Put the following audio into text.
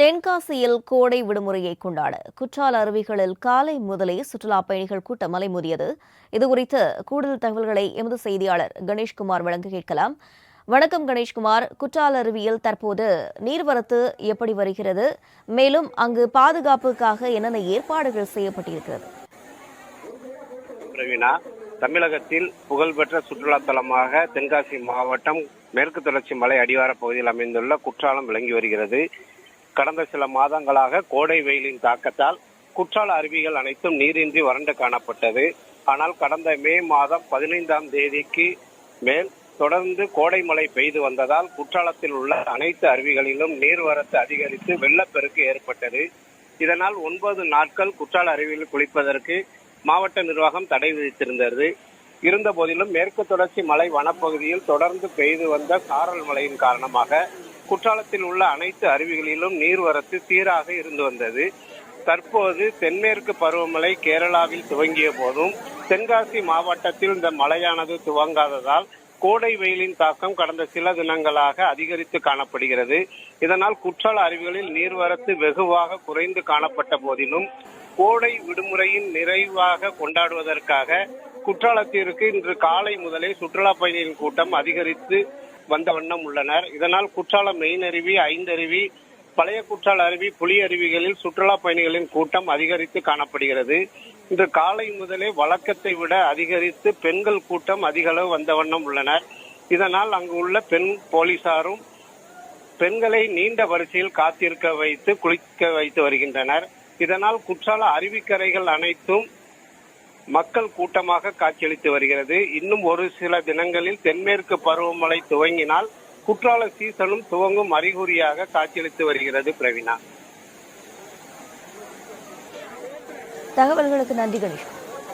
தென்காசியில் கோடை விடுமுறையை கொண்டாட குற்றால அருவிகளில் காலை முதலே சுற்றுலா பயணிகள் கூட்டம் அலைமோதியது. இதுகுறித்து கூடுதல் தகவல்களை எமது செய்தியாளர் கணேஷ்குமார் வழங்க கேட்கலாம். வணக்கம் கணேஷ்குமார். குற்றால அருவியில் தற்போது நீர்வரத்து எப்படி வருகிறது? மேலும் அங்கு பாதுகாப்புக்காக என்னென்ன ஏற்பாடுகள் செய்யப்பட்டிருக்கிறது? தமிழகத்தில் புகழ்பெற்ற சுற்றுலா தலமாக தென்காசி மாவட்டம் மேற்கு தொடர்ச்சி மலை அடிவார பகுதியில் அமைந்துள்ள குற்றாலம் விளங்கி வருகிறது. கடந்த சில மாதங்களாக கோடை வெயிலின் தாக்கத்தால் குற்றால அருவிகள் அனைத்தும் நீரின்றி வறண்டு காணப்பட்டது. ஆனால் கடந்த மே மாதம் பதினைந்தாம் தேதிக்கு மேல் தொடர்ந்து கோடை மழை பெய்து வந்ததால் குற்றாலத்தில் உள்ள அனைத்து அருவிகளிலும் நீர்வரத்து அதிகரித்து வெள்ளப்பெருக்கு ஏற்பட்டது. இதனால் ஒன்பது நாட்கள் குற்றால அருவியில் குளிப்பதற்கு மாவட்ட நிர்வாகம் தடை விதித்திருந்தது. இருந்த போதிலும் மேற்கு தொடர்ச்சி மலை வனப்பகுதியில் தொடர்ந்து பெய்து வந்த சாரல் மழையின் காரணமாக குற்றாலத்தில் உள்ள அனைத்து அருவிகளிலும் நீர்வரத்து சீராக இருந்து வந்தது. தற்போது தென்மேற்கு பருவமழை கேரளாவில் துவங்கிய போதும் தென்காசி மாவட்டத்தில் இந்த மழையானது துவங்காததால் கோடை வெயிலின் தாக்கம் கடந்த சில தினங்களாக அதிகரித்து காணப்படுகிறது. இதனால் குற்றால அருவிகளில் நீர்வரத்து வெகுவாக குறைந்து காணப்பட்ட போதிலும் கோடை விடுமுறையின் நிறைவாக கொண்டாடுவதற்காக குற்றாலத்திற்கு இன்று காலை முதலே சுற்றுலா பயணிகளின் கூட்டம் அதிகரித்து வந்த வண்ணம் உள்ளனர். இதனால் குற்றாலம் மெயின் அருவி ஐந்தருவி பழைய குற்றால அருவி புலி அருவிகளில் சுற்றுலா பயணிகளின் கூட்டம் அதிகரித்து காணப்படுகிறது. இன்று காலை முதலே வழக்கத்தை விட அதிகரித்து பெண்கள் கூட்டம் அதிக அளவு வந்த வண்ணம் உள்ளனர். இதனால் அங்கு உள்ள பெண் போலீசாரும் பெண்களை நீண்ட வரிசையில் காத்திருக்க வைத்து குளிக்க வைத்து வருகின்றனர். இதனால் குற்றால அருவிக்கரைகள் அனைத்தும் மக்கள் கூட்டமாக காட்சியளித்து வருகிறது. இன்னும் ஒரு சில தினங்களில் தென்மேற்கு பருவமழை துவங்கினால் குற்றால சீசனும் துவங்கும் அறிகுறியாக காட்சியளித்து வருகிறது பிரவீனா தகவல்களுக்கு நன்றி கணேஷ்.